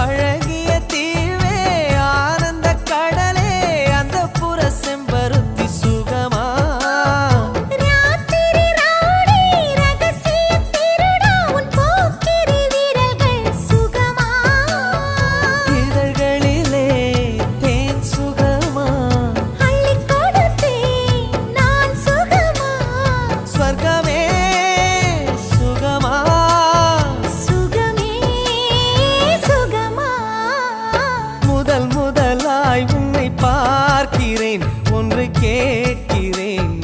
அழகிய முதல் முதலாய் உன்னை பார்க்கிறேன் ஒன்று கேட்கிறேன்.